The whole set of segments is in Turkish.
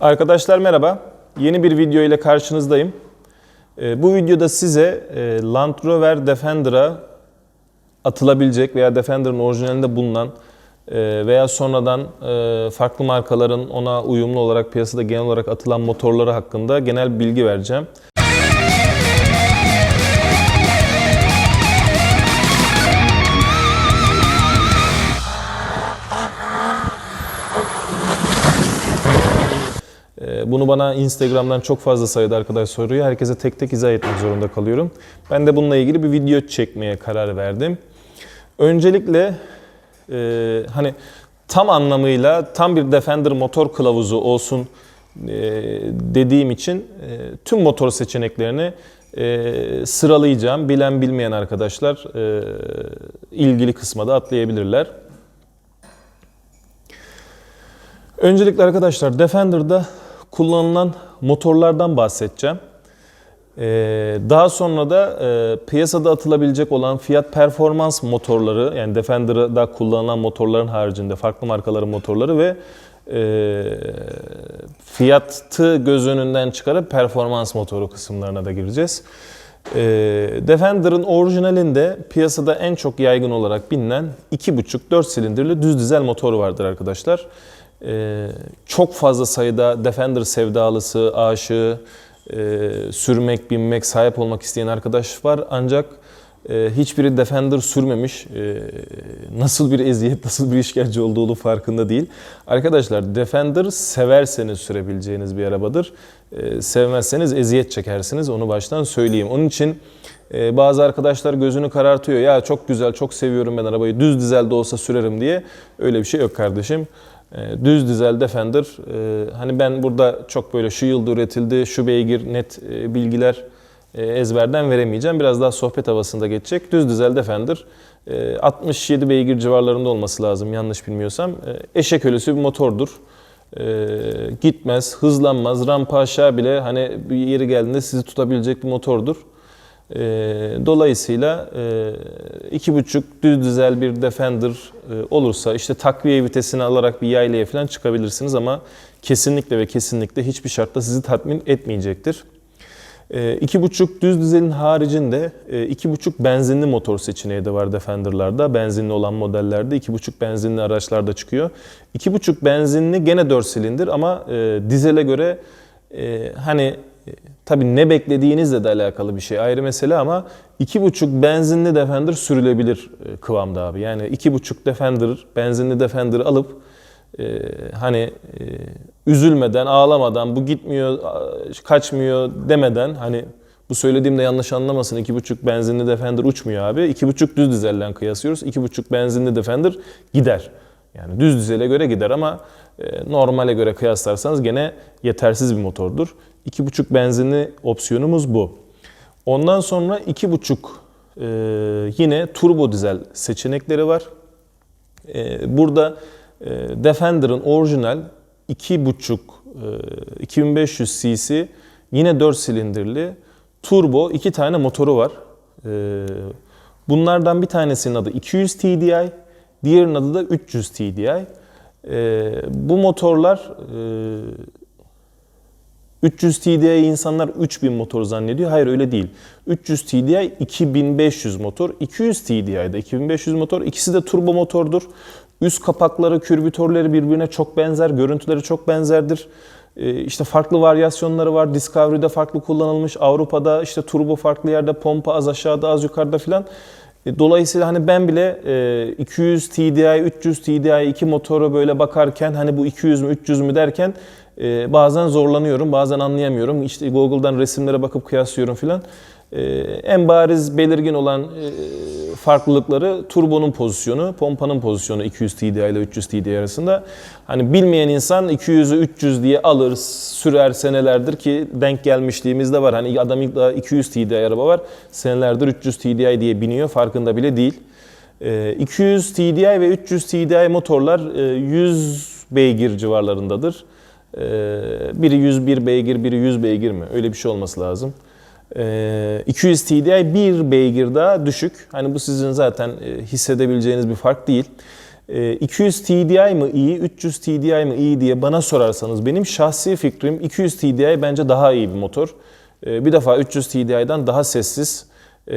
Arkadaşlar merhaba. Yeni bir video ile karşınızdayım. Ee, Bu videoda size e, Land Rover Defender'a atılabilecek veya Defender'ın orijinalinde bulunan e, veya sonradan e, farklı markaların ona uyumlu olarak piyasada genel olarak atılan motorları hakkında genel bilgi vereceğim. Bunu bana Instagram'dan çok fazla sayıda arkadaş soruyor. Herkese tek tek izah etmek zorunda kalıyorum. Ben de bununla ilgili bir video çekmeye karar verdim. Öncelikle e, hani tam anlamıyla tam bir Defender motor kılavuzu olsun e, dediğim için e, tüm motor seçeneklerini e, sıralayacağım. Bilen bilmeyen arkadaşlar e, ilgili kısma da atlayabilirler. Öncelikle arkadaşlar Defender'da kullanılan motorlardan bahsedeceğim. Ee, daha sonra da e, piyasada atılabilecek olan fiyat performans motorları yani Defender'da kullanılan motorların haricinde farklı markaların motorları ve e, fiyatı göz önünden çıkarıp performans motoru kısımlarına da gireceğiz. E, Defender'ın orijinalinde piyasada en çok yaygın olarak bilinen 2.5-4 silindirli düz dizel motoru vardır arkadaşlar. Ee, çok fazla sayıda Defender sevdalısı, aşığı, e, sürmek, binmek, sahip olmak isteyen arkadaş var. Ancak e, hiçbiri Defender sürmemiş. E, nasıl bir eziyet, nasıl bir işkence olduğunu farkında değil. Arkadaşlar Defender severseniz sürebileceğiniz bir arabadır. E, sevmezseniz eziyet çekersiniz. Onu baştan söyleyeyim. Onun için e, bazı arkadaşlar gözünü karartıyor. Ya çok güzel, çok seviyorum ben arabayı. Düz dizelde olsa sürerim diye. Öyle bir şey yok kardeşim. E, Düz dizel Defender. e, Hani ben burada çok böyle şu yılda üretildi, şu beygir net e, bilgiler e, ezberden veremeyeceğim. Biraz daha sohbet havasında geçecek. Düz dizel Defender. e, 67 beygir civarlarında olması lazım yanlış bilmiyorsam. Eşek ölüsü bir motordur. Gitmez, hızlanmaz, rampa aşağı bile hani bir yeri geldiğinde sizi tutabilecek bir motordur. E, Dolayısıyla e, iki buçuk düz dizel bir Defender e, olursa işte takviye vitesini alarak bir yaylaya falan çıkabilirsiniz ama kesinlikle ve kesinlikle hiçbir şartta sizi tatmin etmeyecektir. E, iki buçuk düz dizelin haricinde e, iki buçuk benzinli motor seçeneği de var Defender'larda. Benzinli olan modellerde iki buçuk benzinli araçlarda çıkıyor. İki buçuk benzinli gene 4 silindir ama e, dizele göre e, hani tabii ne beklediğinizle de alakalı bir şey ayrı mesele ama iki buçuk benzinli Defender sürülebilir e, kıvamda abi. Yani iki buçuk Defender, benzinli Defender alıp e, hani e, üzülmeden, ağlamadan, bu gitmiyor, kaçmıyor demeden hani bu söylediğimde yanlış anlamasın. iki buçuk benzinli Defender uçmuyor abi. iki buçuk düz dizelle kıyasıyoruz. iki buçuk benzinli Defender gider. Yani düz dizele göre gider ama e, normale göre kıyaslarsanız gene yetersiz bir motordur. 2.5 benzinli opsiyonumuz bu. Ondan sonra 2.5 e, yine turbo dizel seçenekleri var. E, burada Defender'ın orijinal 2.5 e, 2500 cc yine 4 silindirli turbo iki tane motoru var. Bunlardan bir tanesinin adı 200 TDI, diğerinin adı da 300 TDI. E, bu motorlar e, 300 TDI insanlar 3000 motor zannediyor. Hayır öyle değil. 300 TDI 2500 motor. 200 TDI de 2500 motor. İkisi de turbo motordur. Üst kapakları, kürbütörleri birbirine çok benzer. Görüntüleri çok benzerdir. Ee, İşte farklı varyasyonları var. Discovery'de farklı kullanılmış. Avrupa'da işte turbo farklı yerde, pompa az aşağıda, az yukarıda filan. E, Dolayısıyla hani ben bile e, 200 TDI, 300 TDI iki motoru böyle bakarken hani bu 200 mü 300 mü derken e, bazen zorlanıyorum, bazen anlayamıyorum. İşte Google'dan resimlere bakıp kıyaslıyorum filan. E, En bariz belirgin olan e, farklılıkları turbonun pozisyonu, pompanın pozisyonu 200 TDI ile 300 TDI arasında. Hani bilmeyen insan 200'ü 300 diye alır, sürer senelerdir ki denk gelmişliğimiz de var. Hani adam ilk daha 200 TDI araba var, senelerdir 300 TDI diye biniyor, farkında bile değil. E, 200 TDI ve 300 TDI motorlar e, 100 beygir civarlarındadır. E, Biri 101 beygir, biri 100 beygir mi? Öyle bir şey olması lazım. Ee, 200 TDI bir beygir daha düşük. Hani bu sizin zaten e, hissedebileceğiniz bir fark değil. E, 200 TDI mı iyi, 300 TDI mi iyi diye bana sorarsanız benim şahsi fikrim 200 TDI bence daha iyi bir motor. E, bir defa 300 TDI'den daha sessiz, e,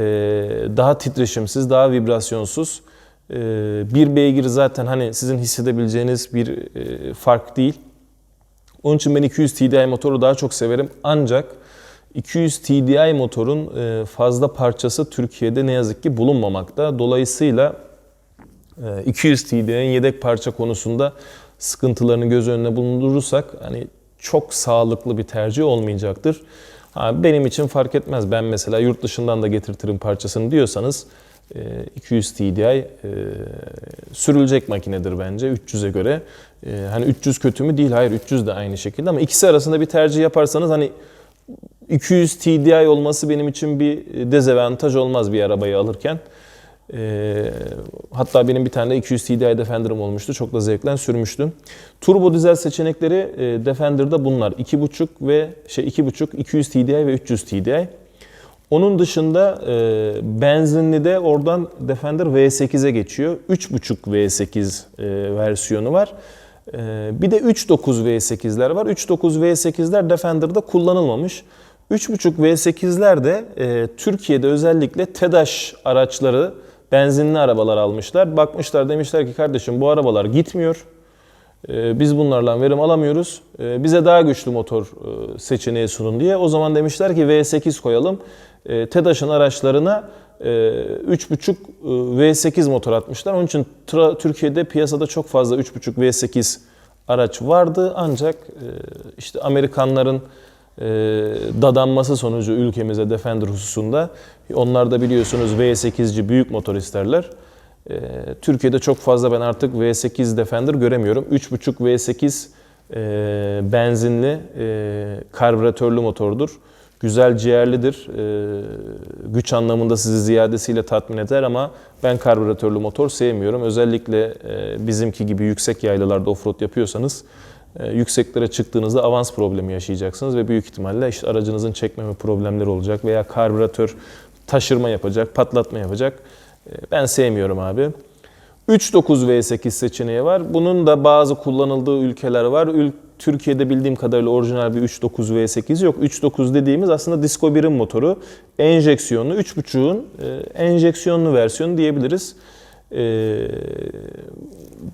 daha titreşimsiz, daha vibrasyonsuz. E, bir beygir zaten hani sizin hissedebileceğiniz bir e, fark değil. Onun için ben 200 TDI motoru daha çok severim. Ancak 200 TDI motorun e, fazla parçası Türkiye'de ne yazık ki bulunmamakta. Dolayısıyla e, 200 TDI'nin yedek parça konusunda sıkıntılarını göz önüne bulundurursak hani çok sağlıklı bir tercih olmayacaktır. Ha, benim için fark etmez. Ben mesela yurt dışından da getirtirim parçasını diyorsanız e, 200 TDI e, sürülecek makinedir bence 300'e göre. E, hani 300 kötü mü değil hayır 300 de aynı şekilde ama ikisi arasında bir tercih yaparsanız hani 200 TDI olması benim için bir dezavantaj olmaz bir arabayı alırken. Ee, hatta benim bir tane de 200 TDI Defender'ım olmuştu. Çok da zevklen sürmüştüm. Turbo dizel seçenekleri e, Defender'da bunlar. 2.5 ve şey 2.5, 200 TDI ve 300 TDI. Onun dışında e, benzinli de oradan Defender V8'e geçiyor. 3.5 V8 e, versiyonu var. E, bir de 3.9 V8'ler var. 3.9 V8'ler Defender'da kullanılmamış. 3.5 V8'ler de e, Türkiye'de özellikle TEDAŞ araçları, benzinli arabalar almışlar. Bakmışlar demişler ki kardeşim bu arabalar gitmiyor. E, biz bunlarla verim alamıyoruz. E, bize daha güçlü motor e, seçeneği sunun diye. O zaman demişler ki V8 koyalım. E, TEDAŞ'ın araçlarına e, 3.5 e, V8 motor atmışlar. Onun için Türkiye'de piyasada çok fazla 3.5 V8 araç vardı. Ancak e, işte Amerikanların dadanması sonucu ülkemize Defender hususunda onlar da biliyorsunuz V8'ci büyük motor isterler. E, Türkiye'de çok fazla ben artık V8 Defender göremiyorum. 3.5 V8 e, benzinli e, karbüratörlü motordur. Güzel ciğerlidir. E, güç anlamında sizi ziyadesiyle tatmin eder ama ben karbüratörlü motor sevmiyorum. Özellikle bizimki gibi yüksek yaylalarda offroad yapıyorsanız yükseklere çıktığınızda avans problemi yaşayacaksınız ve büyük ihtimalle işte aracınızın çekmeme problemleri olacak veya karbüratör taşırma yapacak, patlatma yapacak. E, ben sevmiyorum abi. 3.9 V8 seçeneği var. Bunun da bazı kullanıldığı ülkeler var. Türkiye'de bildiğim kadarıyla orijinal bir 3.9 V8 yok. 3.9 dediğimiz aslında Disco 1'in motoru. Enjeksiyonlu, 3.5'un e, enjeksiyonlu versiyonu diyebiliriz. E,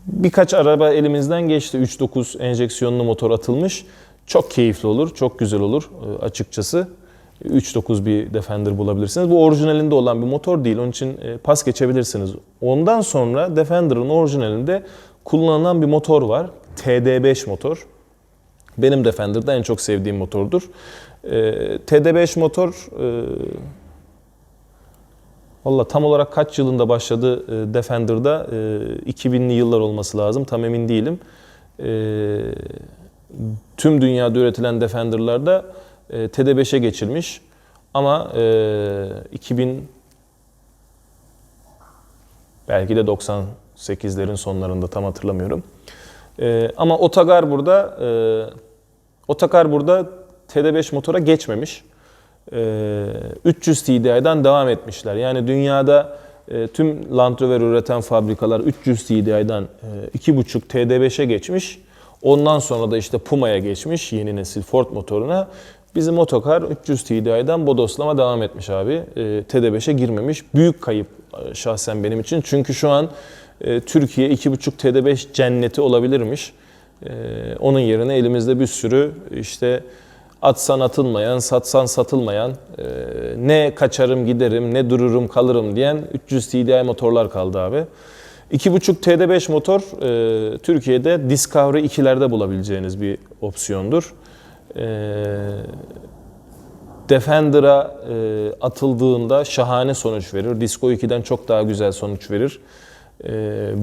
birkaç araba elimizden geçti. 3.9 enjeksiyonlu motor atılmış. Çok keyifli olur, çok güzel olur e, açıkçası. 3.9 bir Defender bulabilirsiniz. Bu orijinalinde olan bir motor değil. Onun için e, pas geçebilirsiniz. Ondan sonra Defender'ın orijinalinde kullanılan bir motor var. TD5 motor. Benim Defender'da en çok sevdiğim motordur. E, TD5 motor Valla tam olarak kaç yılında başladı e, Defender'da? E, 2000'li yıllar olması lazım. Tam emin değilim. E, tüm dünyada üretilen Defender'larda e, TD5'e geçilmiş. Ama e, 2000 belki de 98'lerin sonlarında tam hatırlamıyorum. E, ama Otogar burada e, Otogar burada TD5 motora geçmemiş. E, 300 TDI'den devam etmişler. Yani dünyada e, tüm Land Rover üreten fabrikalar 300 TDI'den e, 2.5 TD5'e geçmiş. Ondan sonra da işte Puma'ya geçmiş yeni nesil Ford motoruna. Bizim otokar 300 TDI'den bodoslama devam etmiş abi. E, TD5'e girmemiş. Büyük kayıp e, şahsen benim için. Çünkü şu an e, Türkiye 2.5 TD5 cenneti olabilirmiş. E, onun yerine elimizde bir sürü işte atsan atılmayan, satsan satılmayan, e, ne kaçarım giderim, ne dururum kalırım diyen 300 TDI motorlar kaldı abi. 2.5 TD5 motor e, Türkiye'de Discovery 2'lerde bulabileceğiniz bir opsiyondur. E, Defender'a e, atıldığında şahane sonuç verir. Disco 2'den çok daha güzel sonuç verir. E,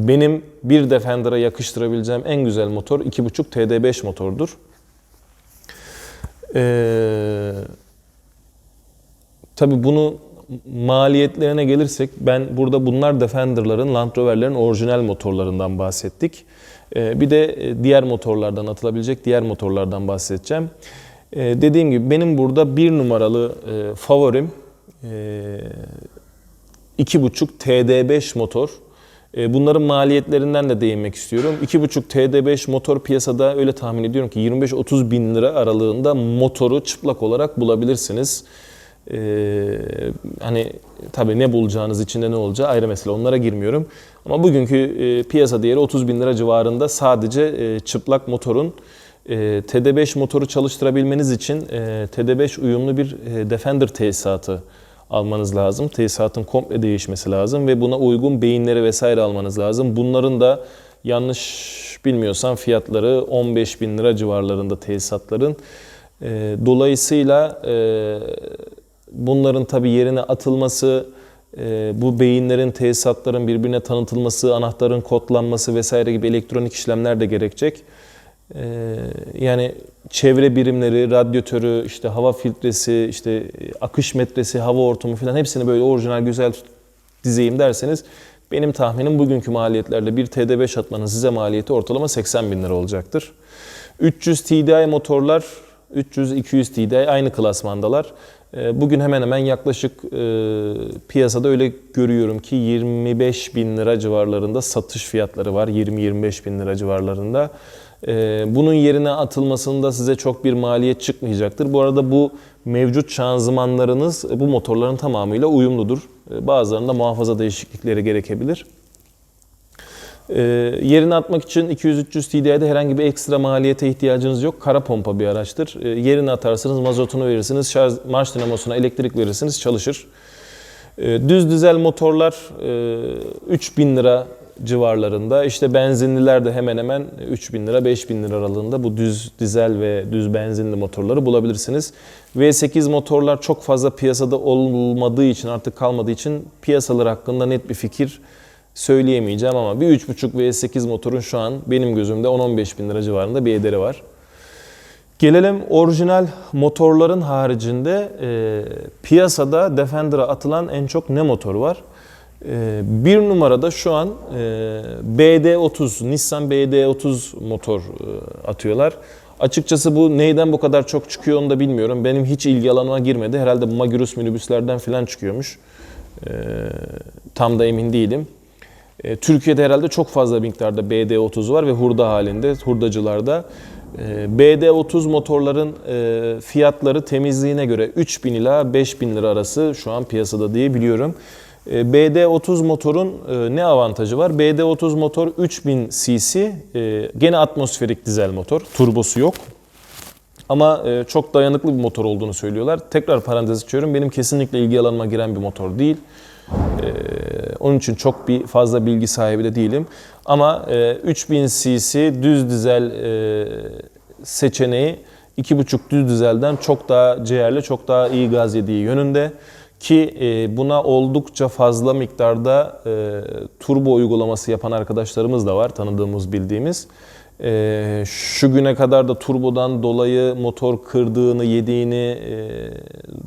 benim bir Defender'a yakıştırabileceğim en güzel motor 2.5 TD5 motordur. Ee, tabii bunu maliyetlerine gelirsek ben burada bunlar Defender'ların, Land Rover'lerin orijinal motorlarından bahsettik. Ee, bir de diğer motorlardan atılabilecek diğer motorlardan bahsedeceğim. Ee, dediğim gibi benim burada bir numaralı e, favorim e, 2.5 TD5 motor. E, Bunların maliyetlerinden de değinmek istiyorum. 2.5 TD5 motor piyasada öyle tahmin ediyorum ki 25-30 bin lira aralığında motoru çıplak olarak bulabilirsiniz. Ee, hani tabii ne bulacağınız içinde ne olacağı ayrı mesele onlara girmiyorum. Ama bugünkü e, piyasa değeri 30 bin lira civarında sadece e, çıplak motorun e, TD5 motoru çalıştırabilmeniz için e, TD5 uyumlu bir e, Defender tesisatı almanız lazım. Tesisatın komple değişmesi lazım ve buna uygun beyinleri vesaire almanız lazım. Bunların da yanlış bilmiyorsam fiyatları 15 bin lira civarlarında tesisatların. E, dolayısıyla e, bunların tabi yerine atılması, e, bu beyinlerin, tesisatların birbirine tanıtılması, anahtarın kodlanması vesaire gibi elektronik işlemler de gerekecek. E, yani çevre birimleri, radyatörü, işte hava filtresi, işte akış metresi, hava hortumu falan hepsini böyle orijinal güzel dizeyim derseniz benim tahminim bugünkü maliyetlerle bir TD5 atmanın size maliyeti ortalama 80 bin lira olacaktır. 300 TDI motorlar 300-200 TDI aynı klasmandalar. Ee, Bugün hemen hemen yaklaşık e, piyasada öyle görüyorum ki 25 bin lira civarlarında satış fiyatları var. 20-25 bin lira civarlarında. Ee, Bunun yerine atılmasında size çok bir maliyet çıkmayacaktır. Bu arada bu mevcut şanzımanlarınız bu motorların tamamıyla uyumludur. Ee, Bazılarında muhafaza değişiklikleri gerekebilir. Ee, yerine atmak için 200-300 TDI'de herhangi bir ekstra maliyete ihtiyacınız yok. Kara pompa bir araçtır. Yerine atarsınız, mazotunu verirsiniz, şarj, marş dinamosuna elektrik verirsiniz, çalışır. Düz dizel motorlar e, 3000 lira civarlarında. İşte benzinliler de hemen hemen 3000 lira, 5000 lira aralığında bu düz dizel ve düz benzinli motorları bulabilirsiniz. V8 motorlar çok fazla piyasada olmadığı için, artık kalmadığı için piyasalar hakkında net bir fikir söyleyemeyeceğim ama bir 3.5 V8 motorun şu an benim gözümde 10-15 bin lira civarında bir ederi var. Gelelim orijinal motorların haricinde e, piyasada Defender'a atılan en çok ne motor var? E, bir numarada şu an e, BD30, Nissan BD30 motor e, atıyorlar. Açıkçası bu neyden bu kadar çok çıkıyor onu da bilmiyorum. Benim hiç ilgi alanıma girmedi. Herhalde Magirus minibüslerden falan çıkıyormuş. E, tam da emin değilim. E, Türkiye'de herhalde çok fazla miktarda BD30 var ve hurda halinde, hurdacılarda. E, BD30 motorların e, fiyatları temizliğine göre 3000 ila 5000 lira arası şu an piyasada diye biliyorum. E, BD30 motorun e, ne avantajı var? BD30 motor 3000 cc, e, gene atmosferik dizel motor, turbosu yok. Ama e, çok dayanıklı bir motor olduğunu söylüyorlar. Tekrar parantez açıyorum. Benim kesinlikle ilgi alanıma giren bir motor değil. Ee, onun için çok bir fazla bilgi sahibi de değilim. Ama e, 3000 cc düz dizel seçeneği 2.5 düz dizelden çok daha ciğerli, çok daha iyi gaz yediği yönünde. Ki e, buna oldukça fazla miktarda e, turbo uygulaması yapan arkadaşlarımız da var, tanıdığımız, bildiğimiz. E, şu güne kadar da turbodan dolayı motor kırdığını, yediğini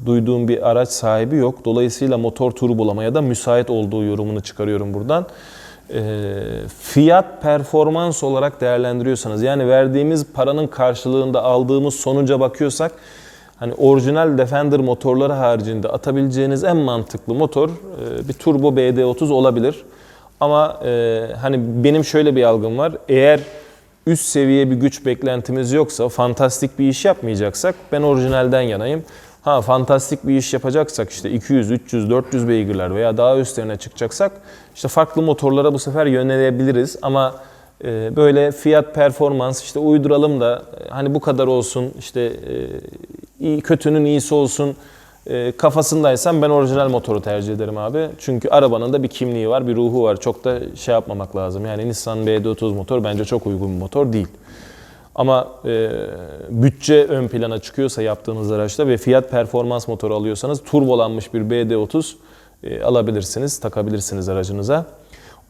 duyduğum bir araç sahibi yok. Dolayısıyla motor turbolamaya da müsait olduğu yorumunu çıkarıyorum buradan. Fiyat performans olarak değerlendiriyorsanız yani verdiğimiz paranın karşılığında aldığımız sonuca bakıyorsak hani orijinal Defender motorları haricinde atabileceğiniz en mantıklı motor e, bir turbo BD30 olabilir. Ama e, hani benim şöyle bir algım var. Eğer üst seviye bir güç beklentimiz yoksa, fantastik bir iş yapmayacaksak ben orijinalden yanayım. Ha fantastik bir iş yapacaksak işte 200, 300, 400 beygirler veya daha üstlerine çıkacaksak işte farklı motorlara bu sefer yönelebiliriz ama e, böyle fiyat performans işte uyduralım da e, hani bu kadar olsun işte e, iyi kötünün iyisi olsun e, kafasındaysam ben orijinal motoru tercih ederim abi. Çünkü arabanın da bir kimliği var, bir ruhu var. Çok da şey yapmamak lazım. Yani Nissan BD30 motor bence çok uygun bir motor değil. Ama e, bütçe ön plana çıkıyorsa yaptığınız araçta ve fiyat performans motoru alıyorsanız turbolanmış bir BD30 e, alabilirsiniz, takabilirsiniz aracınıza.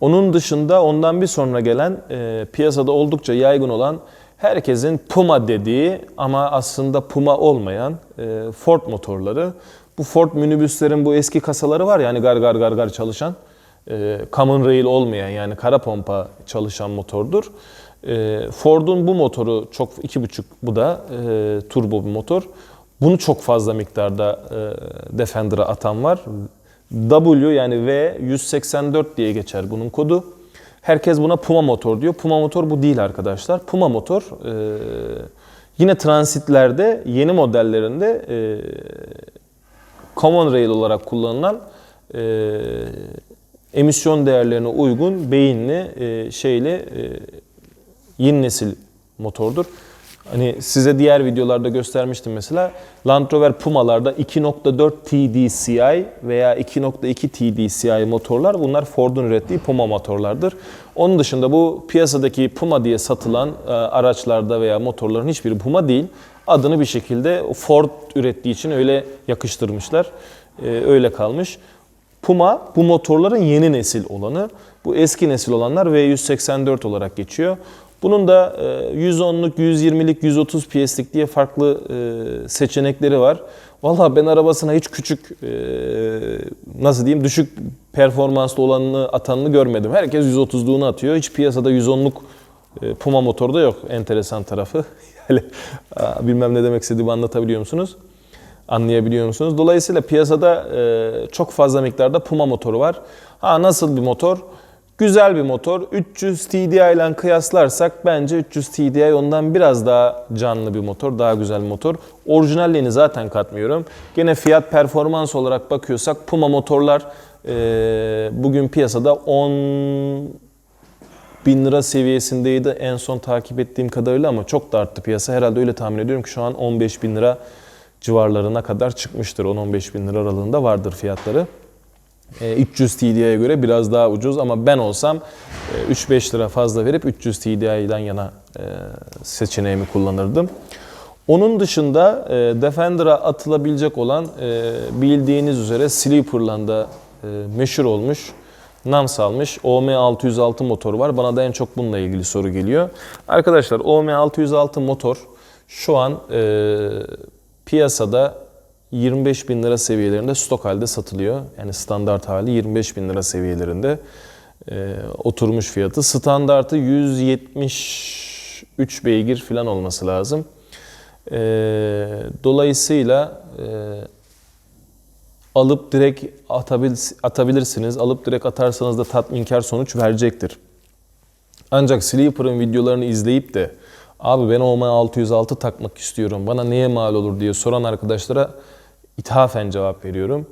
Onun dışında ondan bir sonra gelen e, piyasada oldukça yaygın olan herkesin Puma dediği ama aslında Puma olmayan e, Ford motorları. Bu Ford minibüslerin bu eski kasaları var yani gar gar gar gar çalışan. E, common rail olmayan yani kara pompa çalışan motordur. E, Ford'un bu motoru çok iki buçuk bu da e, turbo bir motor. Bunu çok fazla miktarda e, Defender'a atan var. W yani V 184 diye geçer bunun kodu. Herkes buna Puma motor diyor. Puma motor bu değil arkadaşlar. Puma motor e, yine transitlerde yeni modellerinde e, common rail olarak kullanılan e, emisyon değerlerine uygun beyinli e, şeyle e, yeni nesil motordur. Hani size diğer videolarda göstermiştim mesela Land Rover Puma'larda 2.4 TDCi veya 2.2 TDCi motorlar bunlar Ford'un ürettiği Puma motorlardır. Onun dışında bu piyasadaki Puma diye satılan e, araçlarda veya motorların hiçbiri Puma değil. Adını bir şekilde Ford ürettiği için öyle yakıştırmışlar. E, öyle kalmış. Puma bu motorların yeni nesil olanı. Bu eski nesil olanlar V184 olarak geçiyor. Bunun da e, 110'luk, 120'lik, 130 PS'lik diye farklı e, seçenekleri var. Vallahi ben arabasına hiç küçük e, nasıl diyeyim düşük performanslı olanını atanını görmedim. Herkes 130'luğunu atıyor. Hiç piyasada 110'luk e, Puma motorda yok enteresan tarafı. yani bilmem ne demek istediğimi anlatabiliyor musunuz? Anlayabiliyor musunuz? Dolayısıyla piyasada çok fazla miktarda Puma motoru var. Ha nasıl bir motor? Güzel bir motor. 300 TDI ile kıyaslarsak bence 300 TDI ondan biraz daha canlı bir motor, daha güzel bir motor. Orijinalliğini zaten katmıyorum. Gene fiyat performans olarak bakıyorsak Puma motorlar e, bugün piyasada 10 bin lira seviyesindeydi en son takip ettiğim kadarıyla ama çok da arttı piyasa. Herhalde öyle tahmin ediyorum ki şu an 15 bin lira civarlarına kadar çıkmıştır. 10-15 bin lira aralığında vardır fiyatları. E, 300 TDI'ye göre biraz daha ucuz ama ben olsam e, 3-5 lira fazla verip 300 TDI'den yana e, seçeneğimi kullanırdım. Onun dışında e, Defender'a atılabilecek olan e, bildiğiniz üzere Sleeper'la e, meşhur olmuş, nam salmış OM606 motoru var. Bana da en çok bununla ilgili soru geliyor. Arkadaşlar OM606 motor şu an e, piyasada 25 bin lira seviyelerinde stok halde satılıyor. Yani standart hali 25 bin lira seviyelerinde e, oturmuş fiyatı. Standartı 173 beygir falan olması lazım. E, dolayısıyla e, alıp direkt atabil, atabilirsiniz. Alıp direkt atarsanız da tatminkar sonuç verecektir. Ancak Sleeper'ın videolarını izleyip de abi ben OMA 606 takmak istiyorum bana neye mal olur diye soran arkadaşlara ithafen cevap veriyorum.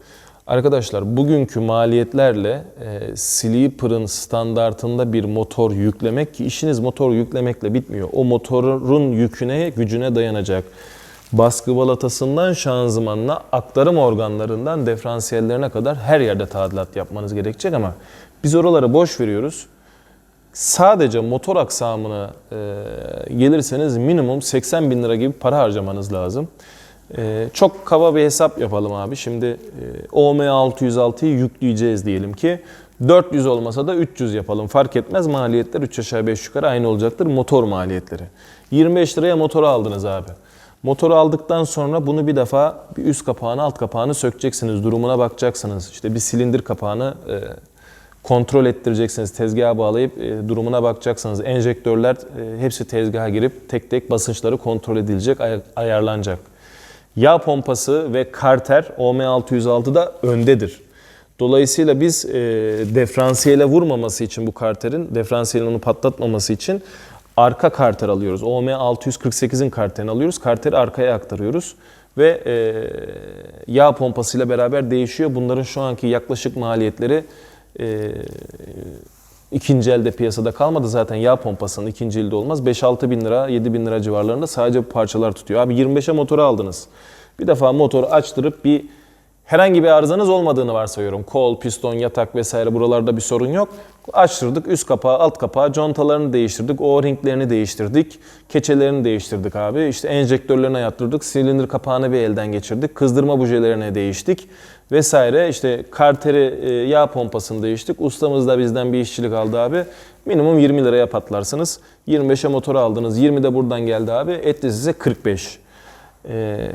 Arkadaşlar bugünkü maliyetlerle e, Sleeper'ın standartında bir motor yüklemek ki işiniz motor yüklemekle bitmiyor. O motorun yüküne, gücüne dayanacak. Baskı balatasından şanzımanına, aktarım organlarından diferansiyellerine kadar her yerde tadilat yapmanız gerekecek ama biz oraları boş veriyoruz. Sadece motor aksamına e, gelirseniz minimum 80 bin lira gibi para harcamanız lazım. E, çok kaba bir hesap yapalım abi. Şimdi e, OM 606'yı yükleyeceğiz diyelim ki. 400 olmasa da 300 yapalım. Fark etmez maliyetler 3 aşağı 5 yukarı aynı olacaktır. Motor maliyetleri. 25 liraya motoru aldınız abi. Motoru aldıktan sonra bunu bir defa bir üst kapağını alt kapağını sökeceksiniz. Durumuna bakacaksınız. İşte bir silindir kapağını e, kontrol ettireceksiniz. Tezgaha bağlayıp e, durumuna bakacaksınız. Enjektörler e, hepsi tezgaha girip tek tek basınçları kontrol edilecek, ay- ayarlanacak. Yağ pompası ve karter OM606'da öndedir. Dolayısıyla biz e, diferansiyele vurmaması için bu karterin, diferansiyelin onu patlatmaması için arka karter alıyoruz. OM648'in karterini alıyoruz. Karteri arkaya aktarıyoruz ve e, yağ pompasıyla beraber değişiyor. Bunların şu anki yaklaşık maliyetleri e, ikinci elde piyasada kalmadı. Zaten yağ pompasının ikinci elde olmaz. 5-6 bin lira, 7 bin lira civarlarında sadece bu parçalar tutuyor. Abi 25'e motoru aldınız. Bir defa motoru açtırıp bir herhangi bir arızanız olmadığını varsayıyorum. Kol, piston, yatak vesaire buralarda bir sorun yok. Açtırdık üst kapağı, alt kapağı, contalarını değiştirdik, o-ringlerini değiştirdik, keçelerini değiştirdik abi. İşte enjektörlerini ayattırdık, silindir kapağını bir elden geçirdik, kızdırma bujelerine değiştik vesaire. İşte karteri, e, yağ pompasını değiştik. Ustamız da bizden bir işçilik aldı abi. Minimum 20 liraya patlarsınız. 25'e motor aldınız, 20 de buradan geldi abi. Etti size 45. Ee,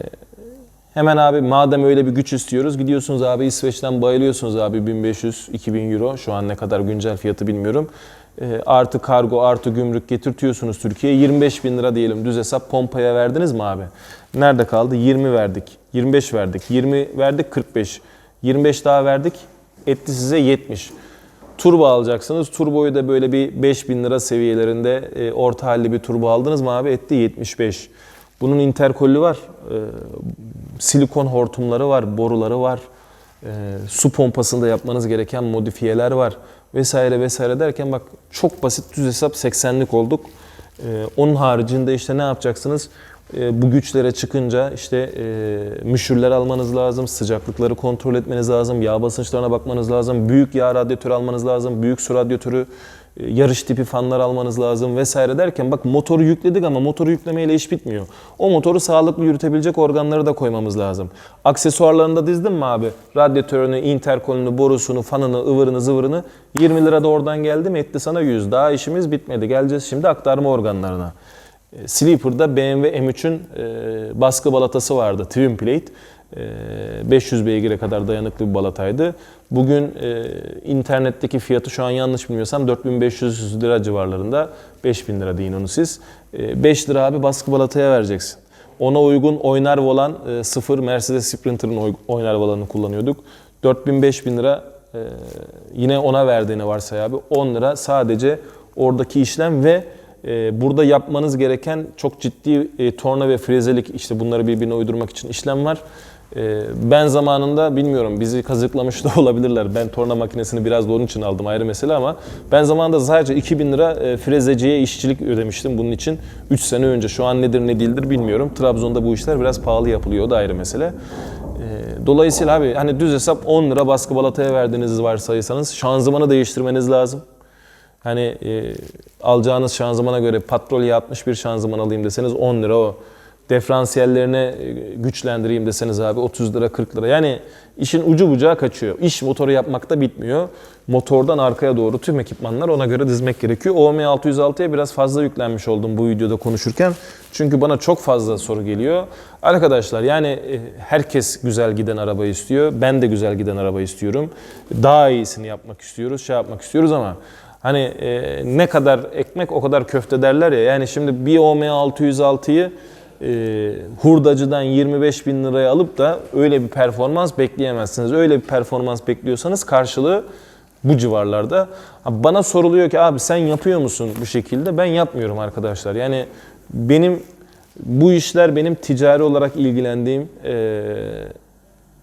Hemen abi madem öyle bir güç istiyoruz gidiyorsunuz abi İsveç'ten bayılıyorsunuz abi 1500-2000 euro şu an ne kadar güncel fiyatı bilmiyorum. E, artı kargo artı gümrük getirtiyorsunuz Türkiye'ye 25 bin lira diyelim düz hesap pompaya verdiniz mi abi? Nerede kaldı? 20 verdik 25 verdik 20 verdik 45 25 daha verdik etti size 70. Turbo alacaksınız. Turboyu da böyle bir 5000 lira seviyelerinde e, orta halli bir turbo aldınız mı abi? Etti 75. Bunun interkolü var. E, silikon hortumları var, boruları var. E, su pompasında yapmanız gereken modifiyeler var vesaire vesaire derken bak çok basit düz hesap 80'lik olduk. E, onun haricinde işte ne yapacaksınız? E, bu güçlere çıkınca işte e, müşürler almanız lazım, sıcaklıkları kontrol etmeniz lazım, yağ basınçlarına bakmanız lazım, büyük yağ radyatörü almanız lazım, büyük su radyatörü, yarış tipi fanlar almanız lazım vesaire derken bak motoru yükledik ama motoru yüklemeyle iş bitmiyor. O motoru sağlıklı yürütebilecek organları da koymamız lazım. Aksesuarlarını da dizdim mi abi? Radyatörünü, interkolünü, borusunu, fanını, ıvırını, zıvırını 20 lira da oradan geldi mi etti sana 100. Daha işimiz bitmedi. Geleceğiz şimdi aktarma organlarına. E, Sleeper'da BMW M3'ün e, baskı balatası vardı. Twin Plate. E, 500 beygire kadar dayanıklı bir balataydı. Bugün e, internetteki fiyatı şu an yanlış bilmiyorsam 4500 lira civarlarında. 5000 lira deyin onu siz. E, 5 lira abi baskı balataya vereceksin. Ona uygun oynar volan e, sıfır Mercedes Sprinter'ın oy- oynar volanını kullanıyorduk. 4000-5000 lira e, yine ona verdiğini varsay abi 10 lira sadece oradaki işlem ve e, burada yapmanız gereken çok ciddi e, torna ve frezelik işte bunları birbirine uydurmak için işlem var. E, ben zamanında bilmiyorum bizi kazıklamış da olabilirler. Ben torna makinesini biraz da onun için aldım ayrı mesele ama ben zamanında sadece 2000 lira e, frezeciye işçilik ödemiştim bunun için 3 sene önce. Şu an nedir ne değildir bilmiyorum. Trabzon'da bu işler biraz pahalı yapılıyor o da ayrı mesele. E, Dolayısıyla abi hani düz hesap 10 lira baskı balataya verdiğiniz varsayırsanız şanzımanı değiştirmeniz lazım. Hani e, alacağınız şanzımana göre Patrolya 61 şanzıman alayım deseniz 10 lira o. Diferansiyellerine e, güçlendireyim deseniz abi 30 lira 40 lira. Yani işin ucu bucağı kaçıyor. İş motoru yapmakta bitmiyor. Motordan arkaya doğru tüm ekipmanlar ona göre dizmek gerekiyor. OM 606'ya biraz fazla yüklenmiş oldum bu videoda konuşurken. Çünkü bana çok fazla soru geliyor. Arkadaşlar yani e, herkes güzel giden araba istiyor. Ben de güzel giden araba istiyorum. Daha iyisini yapmak istiyoruz, şey yapmak istiyoruz ama Hani e, ne kadar ekmek o kadar köfte derler ya. Yani şimdi bir OM 606'yı e, hurdacıdan 25 bin liraya alıp da öyle bir performans bekleyemezsiniz. Öyle bir performans bekliyorsanız karşılığı bu civarlarda. Bana soruluyor ki abi sen yapıyor musun bu şekilde? Ben yapmıyorum arkadaşlar. Yani benim bu işler benim ticari olarak ilgilendiğim e,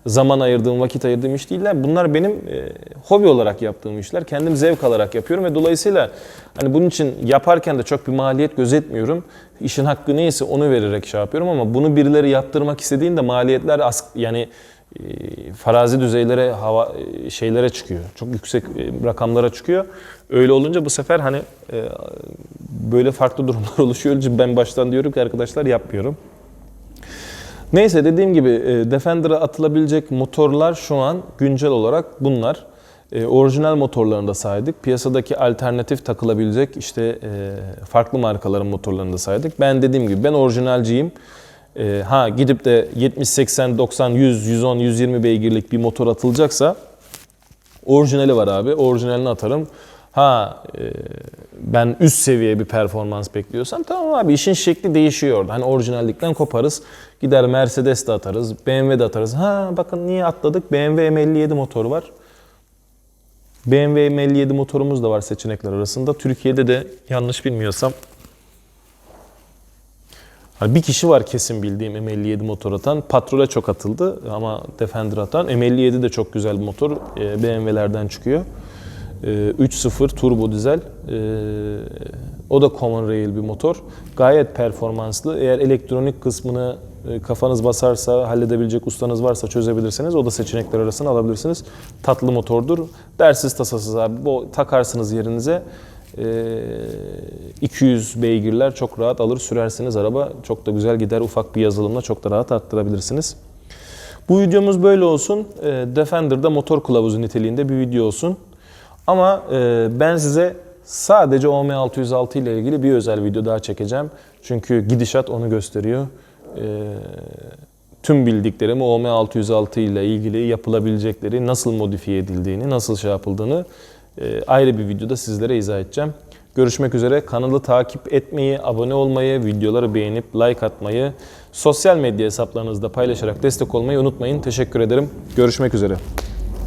zaman ayırdığım, vakit ayırdığım iş değiller. Bunlar benim e, hobi olarak yaptığım işler. Kendim zevk alarak yapıyorum ve dolayısıyla hani bunun için yaparken de çok bir maliyet gözetmiyorum. İşin hakkı neyse onu vererek şey yapıyorum ama bunu birileri yaptırmak istediğinde maliyetler as, yani e, farazi düzeylere hava e, şeylere çıkıyor. Çok yüksek e, rakamlara çıkıyor. Öyle olunca bu sefer hani e, böyle farklı durumlar oluşuyor. Ben baştan diyorum ki arkadaşlar yapmıyorum. Neyse dediğim gibi e, Defender'a atılabilecek motorlar şu an güncel olarak bunlar. E, orijinal motorlarını da saydık. Piyasadaki alternatif takılabilecek işte e, farklı markaların motorlarını da saydık. Ben dediğim gibi ben orijinalciyim. Ha gidip de 70, 80, 90, 100, 110, 120 beygirlik bir motor atılacaksa orijinali var abi. Orijinalini atarım. Ha e, ben üst seviye bir performans bekliyorsam tamam abi işin şekli değişiyor. Hani orijinallikten koparız. Gider Mercedes de atarız, BMW de atarız. Ha bakın niye atladık? BMW M57 motoru var. BMW M57 motorumuz da var seçenekler arasında. Türkiye'de de yanlış bilmiyorsam Hani bir kişi var kesin bildiğim M57 motor atan. Patrol'e çok atıldı ama Defender atan. M57 de çok güzel bir motor. Ee, BMW'lerden çıkıyor. Ee, 3.0 turbo dizel. Ee, o da common rail bir motor. Gayet performanslı. Eğer elektronik kısmını e, kafanız basarsa, halledebilecek ustanız varsa çözebilirsiniz. O da seçenekler arasında alabilirsiniz. Tatlı motordur. Dersiz tasasız abi. Bu takarsınız yerinize. Ee, 200 beygirler çok rahat alır sürersiniz araba. Çok da güzel gider. Ufak bir yazılımla çok da rahat arttırabilirsiniz. Bu videomuz böyle olsun. Defender'da motor kılavuzu niteliğinde bir video olsun. Ama e, ben size sadece OM606 ile ilgili bir özel video daha çekeceğim. Çünkü gidişat onu gösteriyor. Ee, tüm bildiklerimi OM606 ile ilgili yapılabilecekleri, nasıl modifiye edildiğini, nasıl şey yapıldığını e, ayrı bir videoda sizlere izah edeceğim. Görüşmek üzere. Kanalı takip etmeyi, abone olmayı, videoları beğenip like atmayı, sosyal medya hesaplarınızda paylaşarak destek olmayı unutmayın. Teşekkür ederim. Görüşmek üzere.